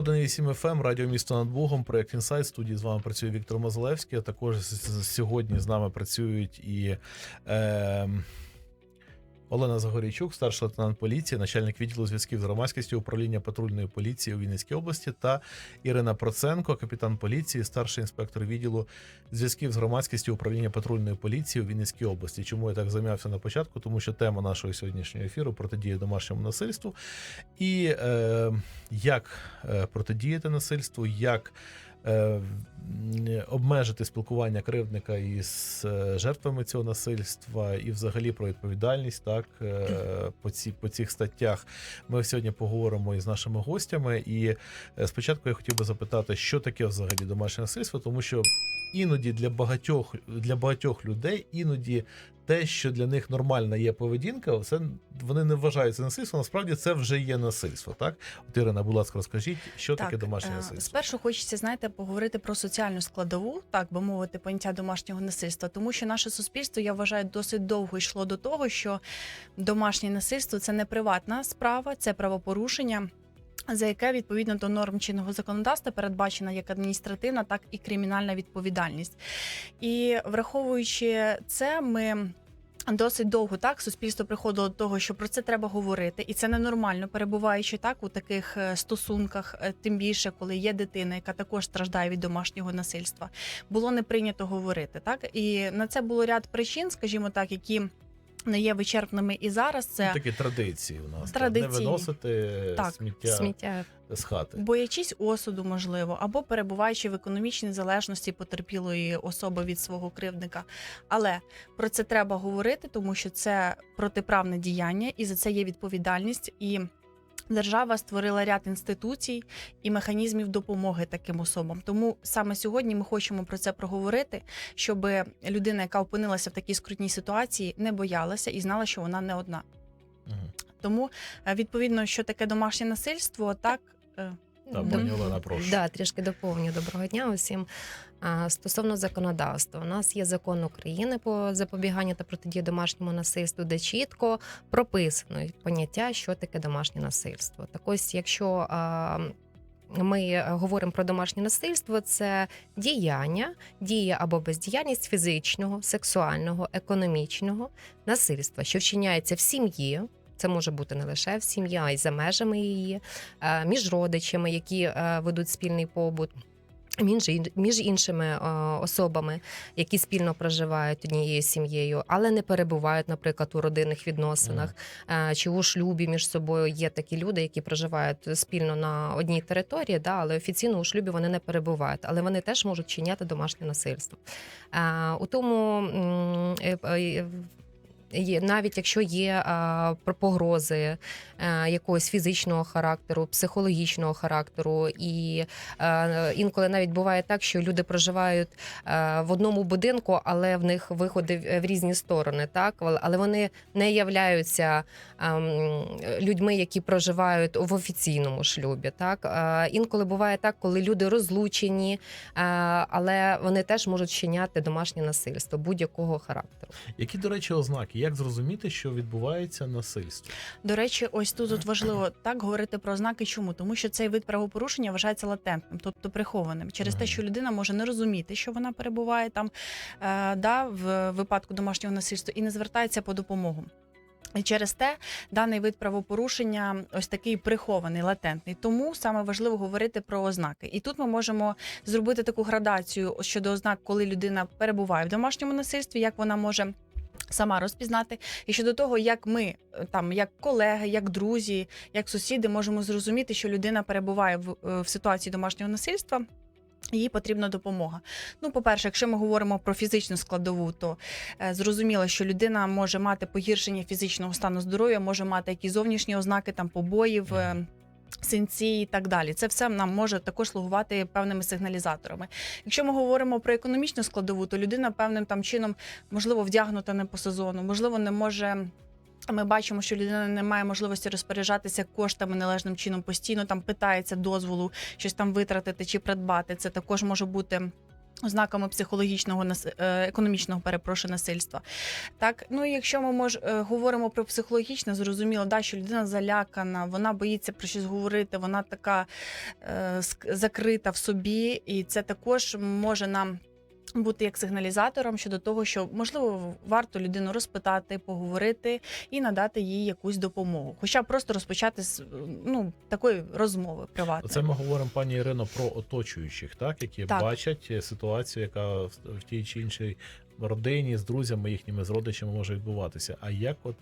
1,7 FM, радіо місто над Богом, проект Інсайт. Студії з вами працює Віктор Мазалевський. А також сьогодні з нами працюють і е, Олена Загорійчук, старший лейтенант поліції, начальник відділу зв'язків з громадськістю управління патрульної поліції у Вінницькій області, та Ірина Проценко, капітан поліції, старший інспектор відділу зв'язків з громадськістю управління патрульної поліції у Вінницькій області. Чому я так зам'явся на початку? Тому що тема нашого сьогоднішнього ефіру протидія домашньому насильству і е, як е, протидіяти насильству, як обмежити спілкування кривдника із е, жертвами цього насильства, і взагалі про відповідальність так е, по, ці, по цих статтях. Ми сьогодні поговоримо із нашими гостями. І е, спочатку я хотів би запитати, що таке взагалі домашнє насильство, тому що іноді для багатьох для багатьох людей іноді те, що для них нормальна є поведінка, це вони не вважають це насильство. Насправді це вже є насильство. Так, От Ірина, будь ласка, розкажіть, що таке домашнє е, насильство? Спершу хочеться, знаєте, поговорити про соціальну складову, так би мовити, поняття домашнього насильства, тому що наше суспільство, я вважаю, досить довго йшло до того, що домашнє насильство це не приватна справа, це правопорушення. За яке відповідно до норм чинного законодавства передбачена як адміністративна, так і кримінальна відповідальність. І враховуючи це, ми досить довго так суспільство приходило до того, що про це треба говорити, і це ненормально, перебуваючи так у таких е, стосунках, е, тим більше, коли є дитина, яка також страждає від домашнього насильства. Було не прийнято говорити. Так і на це було ряд причин, скажімо так, які. Не є вичерпними і зараз це Ну, такі традиції у нас Традиції. не виносити Так, сміття, Сміття з хати. боячись осуду, можливо, або перебуваючи в економічній залежності потерпілої особи від свого кривдника. Але про це треба говорити, тому що це протиправне діяння, і за це є відповідальність. І держава створила ряд інституцій і механізмів допомоги таким особам. Тому саме сьогодні ми хочемо про це проговорити, щоб людина, яка опинилася в такій скрутній ситуації, не боялася і знала, що вона не одна. Угу. Тому е, відповідно, що таке домашнє насильство, так. Пані Олена, прошу. Да, трішки доповню. Доброго дня усім. А, Стосовно законодавства, у нас є закон України по запобіганню та протидії домашньому насильству, де чітко прописано поняття, що таке домашнє насильство. Так ось, якщо а, ми говоримо про домашнє насильство, це діяння, дія або бездіяльність фізичного, сексуального, економічного насильства, що вчиняється в сім'ї. Це може бути не лише в сім'ї, а й за межами її, е, між родичами, які е, ведуть спільний побут. Між, іншими е, особами, які спільно проживають однією сім'єю, але не перебувають, наприклад, у родинних відносинах е, чи у шлюбі між собою. Є такі люди, які проживають спільно на одній території, да, але офіційно у шлюбі вони не перебувають, але вони теж можуть чиняти домашнє насильство. У тому навіть якщо є погрози е, якогось фізичного характеру, психологічного характеру, і е, інколи навіть буває так, що люди проживають е, в одному будинку, але в них виходи в- різні сторони, так але вони не являються ем, людьми, які проживають в офіційному шлюбі. Так інколи буває так, коли люди розлучені, але вони теж можуть чиняти домашнє насильство будь-якого характеру. Які, до речі, ознаки? Як зрозуміти, що відбувається насильство? До речі, ось тут от важливо так говорити про ознаки. Чому? Тому що цей вид правопорушення вважається латентним, тобто прихованим, через те, що людина може не розуміти, що вона перебуває там е, да, в випадку домашнього насильства і не звертається по допомогу. І через те даний вид правопорушення ось такий прихований, латентний. Тому саме важливо говорити про ознаки. І тут ми можемо зробити таку градацію щодо ознак, коли людина перебуває в домашньому насильстві, як вона може. Сама розпізнати, і щодо того, як ми е, там, як колеги, як друзі, як сусіди, можемо зрозуміти, що людина перебуває в, е, в ситуації домашнього насильства. Їй потрібна допомога. Ну, по-перше, якщо ми говоримо про фізичну складову, то е, зрозуміло, що людина може мати погіршення фізичного стану здоров'я, може мати якісь зовнішні ознаки там побоїв. е, Синці і так далі, це все нам може також слугувати певними сигналізаторами. Якщо ми говоримо про економічну складову, то людина певним там чином можливо вдягнута не по сезону, можливо, не може. Ми бачимо, що людина не має можливості розпоряджатися коштами належним чином, постійно там питається дозволу щось там витратити чи придбати. Це також може бути Ознаками психологічного е, економічного перепрошую насильства. Так, ну якщо ми мож, е, говоримо про психологічне, зрозуміло, да, що людина залякана, вона боїться про щось говорити, вона така е, закрита в собі, і це також може нам. Бути як сигналізатором щодо того, що можливо варто людину розпитати, поговорити і надати їй якусь допомогу, хоча просто розпочати з ну такої розмови приватної. Це ми говоримо, пані Ірино, про оточуючих, так які Так. бачать е, ситуацію, яка в, тій чи іншій родині з друзями, їхніми з родичами може відбуватися. А як от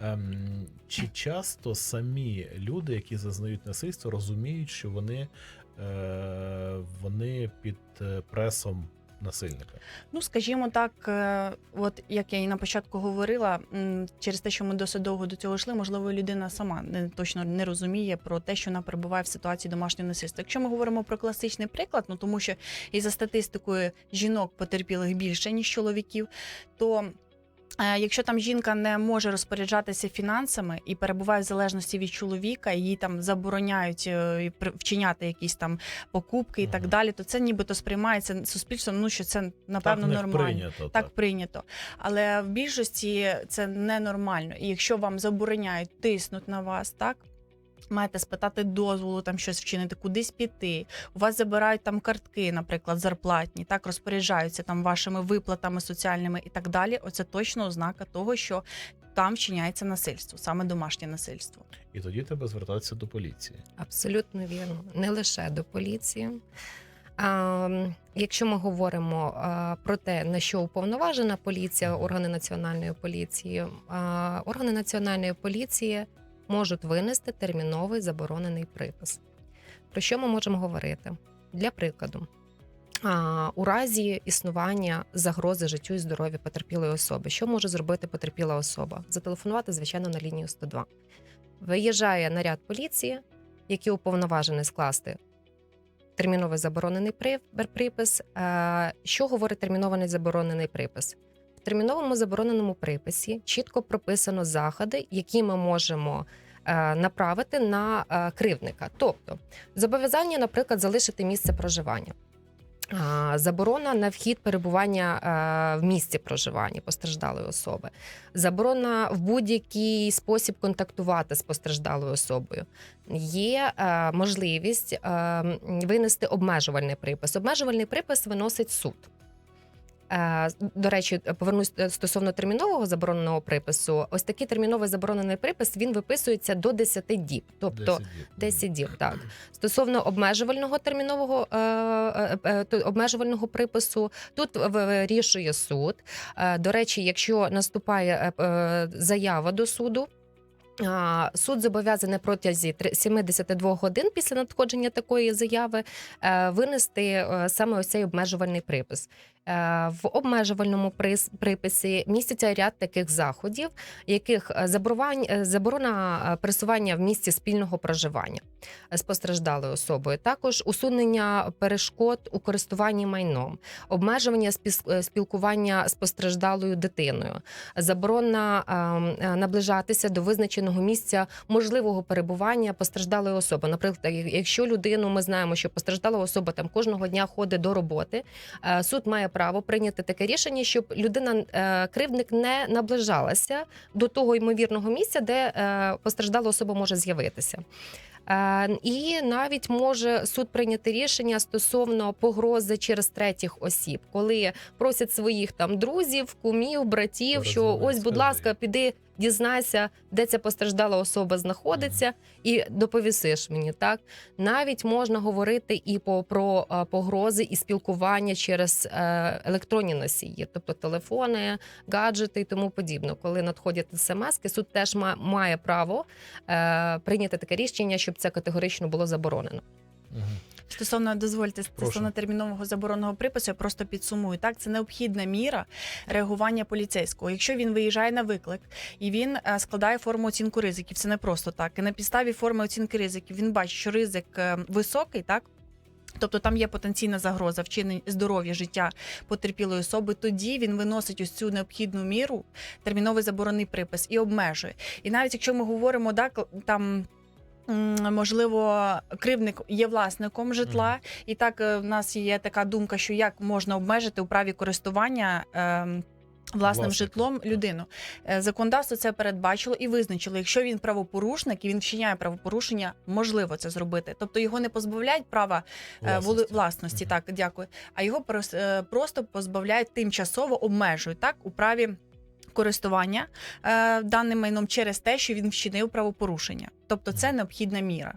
ем, чи часто самі люди, які зазнають насильство, розуміють, що вони, е, вони під е, пресом насильника? Ну, скажімо так, е, от як я і на початку говорила, через те, що ми досить довго до цього йшли, можливо, людина сама не точно не розуміє про те, що вона перебуває в ситуації домашнього насильства. Якщо ми говоримо про класичний приклад, ну тому що і за статистикою жінок потерпілих більше ніж чоловіків, то Якщо там жінка не може розпоряджатися фінансами і перебуває в залежності від чоловіка, і їй там забороняють е, вчиняти якісь там покупки і так далі, то це нібито сприймається суспільством. Ну що це напевно так, нормально. прийнято. Так прийнято. Але в більшості це ненормально. І якщо вам забороняють тиснуть на вас, так. Маєте спитати дозволу, там щось вчинити, кудись піти. У вас забирають там картки, наприклад, зарплатні, так розпоряджаються там вашими виплатами соціальними і так далі. Оце точно ознака того, що там вчиняється насильство, саме домашнє насильство. І тоді треба звертатися до поліції. Абсолютно вірно, не лише до поліції. А, якщо ми говоримо а, про те, на що уповноважена поліція, органи національної поліції, а, органи національної поліції можуть винести терміновий заборонений припис. Про що ми можемо говорити? Для прикладу, у разі існування загрози життю і здоров'ю потерпілої особи, що може зробити потерпіла особа? Зателефонувати, звичайно, на лінію 102. Виїжджає наряд поліції, який уповноважений скласти терміновий заборонений припис. Е, Що говорить термінований заборонений припис? Терміновому забороненому приписі чітко прописано заходи, які ми можемо е, направити на е, кривдника. Тобто зобов'язання, наприклад, залишити місце проживання. Заборона на вхід перебування е, в місці проживання постраждалої особи, заборона в будь-який спосіб контактувати з постраждалою особою. Є можливість е, винести обмежувальний припис. Обмежувальний припис виносить суд. Е, До речі, повернусь е, стосовно термінового забороненого припису. Ось такий терміновий заборонений припис він виписується до 10 діб. Тобто 10 діб. 10 діб, так. Стосовно обмежувального термінового е, обмежувального припису, тут вирішує суд. До речі, якщо наступає заява до суду. Суд зобов'язаний протязі три- 72 годин після надходження такої заяви е, винести е, саме ось цей обмежувальний припис. Е, В обмежувальному приписі міститься ряд таких заходів, яких заборона пересування в місці спільного проживання з постраждалою особою, також усунення перешкод у користуванні майном, обмежування спілкування з постраждалою дитиною, заборона ем, наближатися до визначеного місця можливого перебування постраждалої особи. Наприклад, якщо людину ми знаємо, що постраждала особа там кожного дня ходить до роботи, е, суд має право прийняти таке рішення, щоб людина е, кривдник не наближалася до того ймовірного місця, де е, постраждала особа може з'явитися. І навіть може суд прийняти рішення стосовно погрози через третіх осіб, коли просять своїх там друзів, кумів, братів, що ось, будь ласка, піди. Дізнайся, де ця постраждала особа знаходиться, і доповісиш мені. Так навіть можна говорити і по про е, погрози і спілкування через е, електронні носії, тобто телефони, гаджети і тому подібне. Коли надходять смски, суд теж ма- має право е, прийняти таке рішення, щоб це категорично було заборонено. Стосовно дозвольте стосовно термінового заборонного припису, я просто підсумую. Так, це необхідна міра реагування поліцейського. Якщо він виїжджає на виклик і він е, складає форму оцінку ризиків, це не просто так. І на підставі форми оцінки ризиків він бачить, що ризик е, високий, так. Тобто там є потенційна загроза вчинення здоров'я життя потерпілої особи. Тоді він виносить ось цю необхідну міру, терміновий заборонний припис і обмежує. І навіть якщо ми говоримо, так там можливо, кривник є власником житла, і так е, в нас є така думка, що як можна обмежити у праві користування. ем, Власним Власника, житлом людину Е, законодавство це передбачило і визначило, якщо він правопорушник і він вчиняє правопорушення, можливо це зробити. Тобто його не позбавляють права е, воли- власності. Мгм. Так, дякую. А його е, просто позбавляють тимчасово обмежують так у праві користування е, даним майном через те, що він вчинив правопорушення. Тобто, це необхідна міра.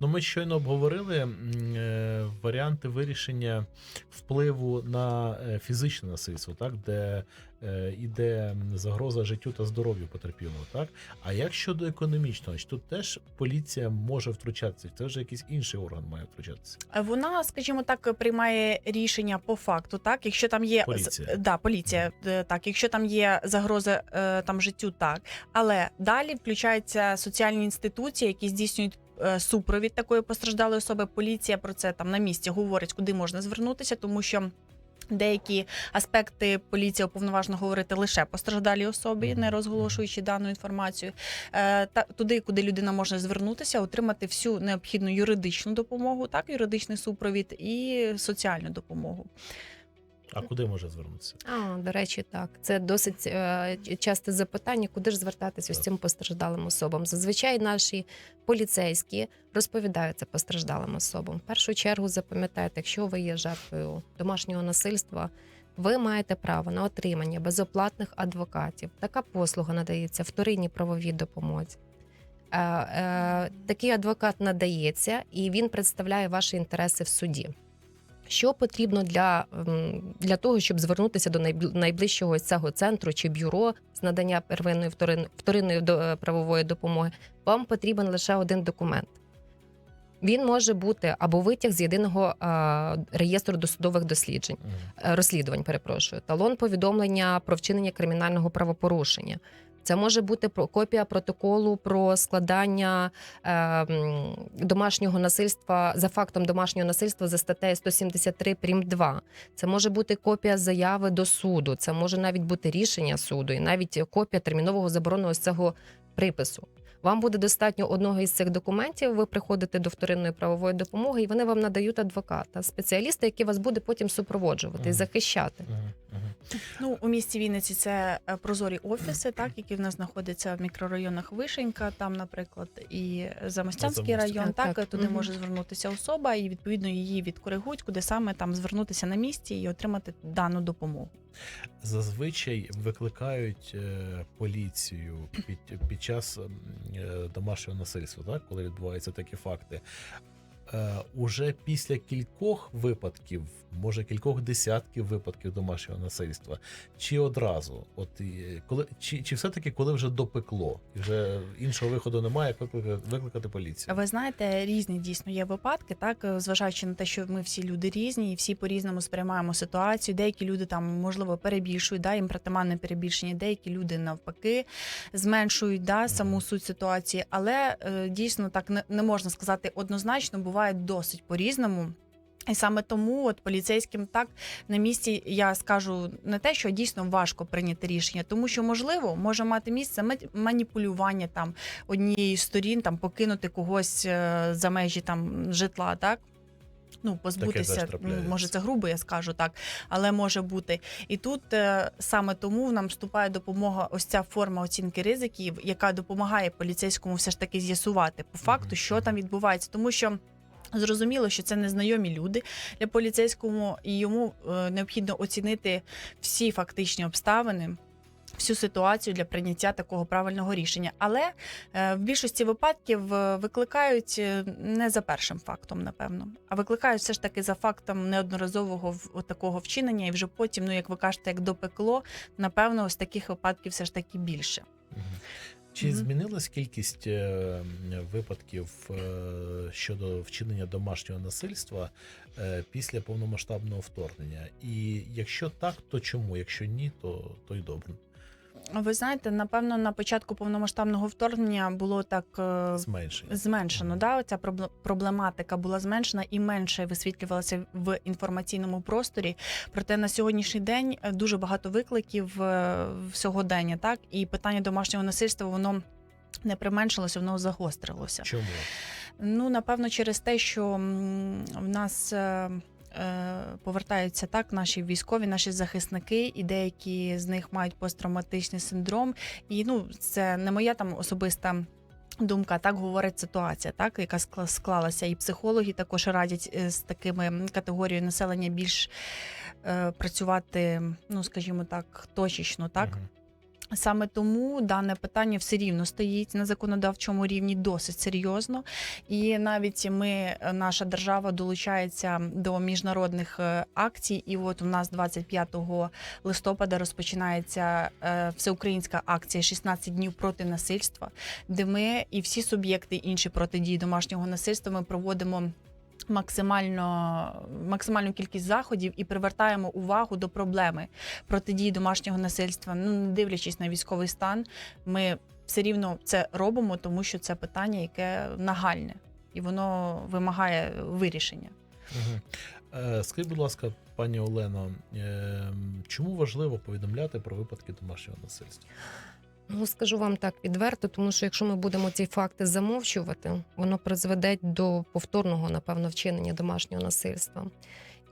Ну, ми щойно обговорили е, варіанти вирішення впливу на е, фізичне насильство, так, де е, іде загроза життю та здоров'ю потерпілого, так. А як щодо економічного, тут теж поліція може втручатися? Це вже якийсь інший орган має втручатися. Вона, скажімо так, приймає рішення по факту. Так, якщо там є Поліція. да, поліція, е, так, якщо там є загроза там життю, так. Але далі включаються соціальні інституції, які здійснюють. Е, Супровід такої постраждалої особи, поліція про це там на місці говорить, куди можна звернутися, тому що деякі аспекти поліція уповноважена говорити лише постраждалій особі, не розголошуючи дану інформацію. Е, Та туди, куди людина може звернутися, отримати всю необхідну юридичну допомогу, так юридичний супровід і соціальну допомогу. А куди може звернутися? А, до речі, так. Це досить е, часте запитання, куди ж звертатися з цим постраждалим особам. Зазвичай наші поліцейські розповідають це постраждалим особам. В першу чергу запам'ятайте, якщо ви є жертвою домашнього насильства, ви маєте право на отримання безоплатних адвокатів. Така послуга надається вторинній правовій допомозі. Е, е, такий адвокат надається, і він представляє ваші інтереси в суді. Що потрібно для, для того, щоб звернутися до найбл- найближчого ось цього центру чи бюро з надання первинної вторин, вторинної до- е, правової допомоги? Вам потрібен лише один документ. Він може бути або витяг з єдиного а, реєстру досудових досліджень, е, розслідувань, перепрошую, талон повідомлення про вчинення кримінального правопорушення. Це може бути копія протоколу про складання е, домашнього насильства за фактом домашнього насильства за статтею 173 прим. 2. Це може бути копія заяви до суду. Це може навіть бути рішення суду, і навіть копія термінового забороненого з цього припису. Вам буде достатньо одного із цих документів. Ви приходите до вторинної правової допомоги, і вони вам надають адвоката, спеціаліста, який вас буде потім супроводжувати і Мгм. захищати. Мгм. Мгм. Ну у місті Вінниці це е, прозорі офіси, так які в нас знаходяться в мікрорайонах Вишенька, там, наприклад, і Замостянський район. Так, Так, так. туди Мгм. може звернутися особа, і відповідно її відкоригують, куди саме там звернутися на місці і отримати дану допомогу. Зазвичай викликають е, поліцію під, під час е, домашнього насильства, так, коли відбуваються такі факти. Е, уже після кількох випадків, може кількох десятків випадків домашнього насильства, чи одразу, от і, коли чи, чи все-таки коли вже допекло, і вже іншого виходу немає, як викликати, викликати поліцію? Ви знаєте, різні дійсно є випадки, так е, зважаючи на те, що ми всі люди різні, і всі по-різному сприймаємо ситуацію. Деякі люди там можливо перебільшують, да, їм притаманне перебільшення, деякі люди навпаки зменшують да, саму суть ситуації. Але е, дійсно так не, не можна сказати однозначно, буває досить по-різному. І саме тому, от поліцейським так на місці я скажу не те, що дійсно важко прийняти рішення, тому що можливо може мати місце маніпулювання там однієї з сторін, там покинути когось е, за межі там житла, так. Ну, позбутися, може, це грубо, я скажу так, але може бути. І тут е, саме тому нам вступає допомога, ось ця форма оцінки ризиків, яка допомагає поліцейському все ж таки з'ясувати по факту, що там відбувається, тому що. Зрозуміло, що це незнайомі люди для поліцейському, і йому е, необхідно оцінити всі фактичні обставини, всю ситуацію для прийняття такого правильного рішення. Але е, в більшості випадків е, викликають не за першим фактом, напевно, а викликають все ж таки за фактом неодноразового такого вчинення, і вже потім, ну як ви кажете, як допекло, напевно, ось таких випадків все ж таки більше. Чи змінилась кількість е, випадків е, щодо вчинення домашнього насильства е, після повномасштабного вторгнення? І якщо так, то чому? Якщо ні, то, то й добре. Ви знаєте, напевно, на початку повномасштабного вторгнення було так. е, Зменшення. Зменшено, Мгм. да, ця пробле- проблематика була зменшена і менше висвітлювалася в інформаційному просторі. Проте на сьогоднішній день е, дуже багато викликів е, сьогодення, так і питання домашнього насильства воно. не применшилося, воно загострилося. Чому? Ну, напевно, через те, що в нас. Е, Повертаються так наші військові, наші захисники, і деякі з них мають посттравматичний синдром. І ну, це не моя там особиста думка, так говорить ситуація, так яка скла- склалася. І психологи також радять е, з такими категорією населення більш е, працювати, ну скажімо так, точечно, так. Мгм. Саме тому дане питання все рівно стоїть на законодавчому рівні досить серйозно. І навіть ми, наша держава, долучається до міжнародних е, акцій. І от у нас 25 листопада розпочинається е, всеукраїнська акція «16 днів проти насильства, де ми і всі суб'єкти інші протидії домашнього насильства ми проводимо. Максимально максимальну кількість заходів і привертаємо увагу до проблеми протидії домашнього насильства. Ну не дивлячись на військовий стан, ми все рівно це робимо, тому що це питання, яке нагальне, і воно вимагає вирішення. Е, Скажіть, будь ласка, пані Олено, е, чому важливо повідомляти про випадки домашнього насильства? Ну, скажу вам так відверто, тому що якщо ми будемо ці факти замовчувати, воно призведе до повторного, напевно, вчинення домашнього насильства.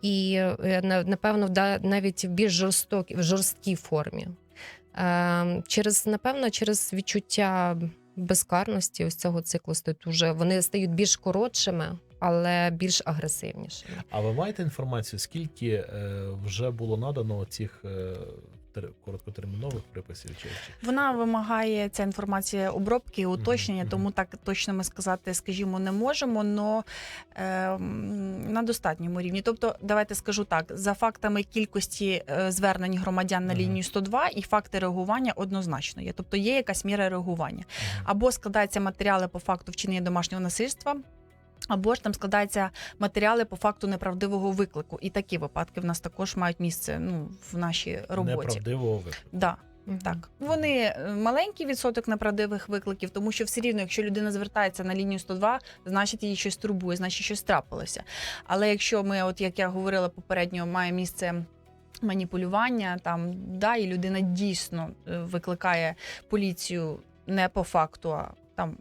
І е, напевно, навіть в більш жорстокі, в жорсткій формі. Е, Через, напевно, через відчуття безкарності ось цього циклу уже вони стають більш коротшими, але більш агресивнішими. А ви маєте інформацію, скільки е, вже було надано цих е, короткотермінових приписів? Чи, Вона вимагає ця інформація обробки, і уточнення, мгм. тому так точно ми сказати, скажімо, не можемо, але на достатньому рівні. Тобто, давайте скажу так: за фактами кількості е, звернень громадян на Мгм. лінію 102 і факти реагування однозначно є. Тобто є якась міра реагування. Мгм. або складаються матеріали по факту вчинення домашнього насильства. Або ж там складаються матеріали по факту неправдивого виклику, і такі випадки в нас також мають місце ну в нашій роботі. Неправдивого виклику. Да, Мгм. так вони е, маленький відсоток неправдивих викликів, тому що все рівно, якщо людина звертається на лінію 102, значить її щось турбує, значить щось трапилося. Але якщо ми, от як я говорила попередньо, має місце. Маніпулювання там да, і людина дійсно е, викликає поліцію не по факту, а там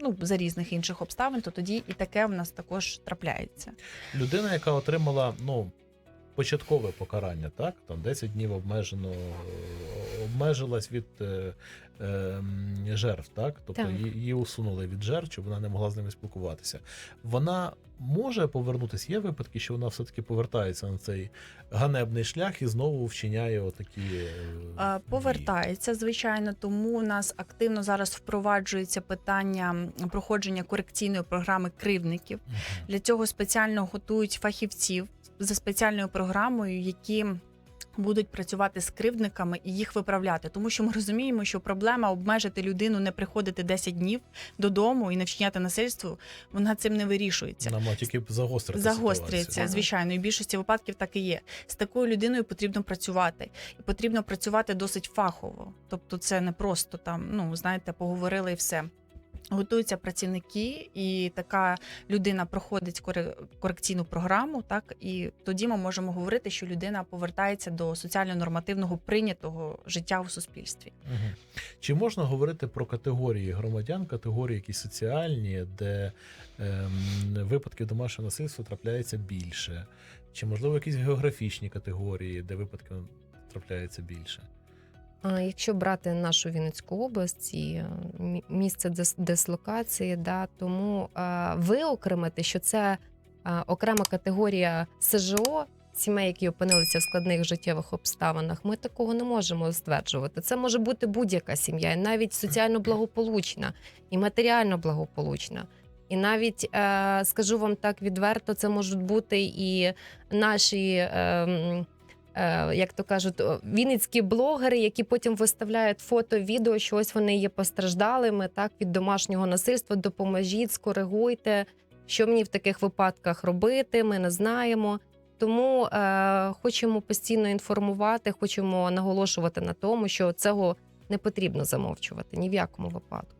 ну за різних інших обставин, то тоді і таке в нас також трапляється. Людина, яка отримала ну, початкове покарання, так? Там 10 днів обмежено, обмежилась від е, жертв, так? Тобто Так. Її, її усунули від жертв, щоб вона не могла з ними спілкуватися. Вона може повернутися. Є випадки, що вона все-таки повертається на цей ганебний шлях і знову вчиняє отакі. е. Повертається, звичайно, тому у нас активно зараз впроваджується питання проходження корекційної програми кривдників. Мгм. Для цього спеціально готують фахівців за спеціальною програмою, які будуть працювати з кривдниками і їх виправляти, тому що ми розуміємо, що проблема обмежити людину, не приходити 10 днів додому і не вчиняти насильство, вона цим не вирішується. Вона має тільки загострити Загострюється, ситуацію. звичайно, і в більшості випадків так і є. З такою людиною потрібно працювати, і потрібно працювати досить фахово. Тобто, це не просто там, ну знаєте, поговорили і все. Готуються працівники, і така людина проходить коре- корекційну програму, так і тоді ми можемо говорити, що людина повертається до соціально-нормативного прийнятого життя у суспільстві. Мгм. Чи можна говорити про категорії громадян, категорії якісь соціальні, де ем, випадків домашнього насильства трапляється більше? Чи можливо якісь географічні категорії, де випадків трапляється більше? Якщо брати нашу Вінницьку область і е, місце дислокації, да, тому е, виокремити, що це е, окрема категорія СЖО, сімей, які опинилися в складних життєвих обставинах, ми такого не можемо стверджувати. Це може бути будь-яка сім'я, і навіть соціально благополучна і матеріально благополучна. І навіть скажу вам так відверто, це можуть бути і наші. Е, як то кажуть, вінницькі блогери, які потім виставляють фото, відео, що ось вони є постраждалими так від домашнього насильства. Допоможіть, скоригуйте, що мені в таких випадках робити. Ми не знаємо. Тому е, хочемо постійно інформувати, хочемо наголошувати на тому, що цього не потрібно замовчувати ні в якому випадку.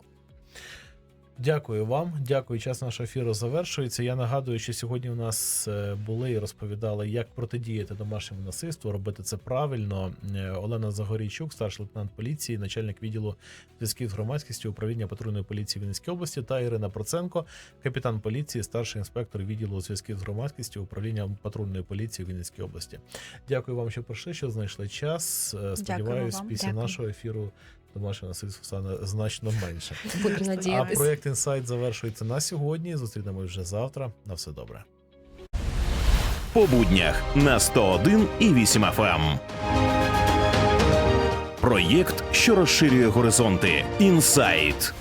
Дякую вам. Дякую. Час нашого ефіру завершується. Я нагадую, що сьогодні у нас е, були і розповідали, як протидіяти домашньому насильству, робити це правильно. Е, Олена Загорійчук, старший лейтенант поліції, начальник відділу зв'язків з громадськістю управління патрульної поліції Вінницької області, та Ірина Проценко, капітан поліції, старший інспектор відділу зв'язків з громадськістю управління патрульної поліції Вінницької області. Дякую вам, що прийшли, що знайшли час. Е, Сподіваюсь, після Дякую. нашого ефіру домашнього насильства стане значно менше. А проєкт інсайт завершується на сьогодні. Зустрінемось вже завтра. На все добре. по буднях на 101 і 8 FM. Проєкт, що розширює горизонти. Інсайт.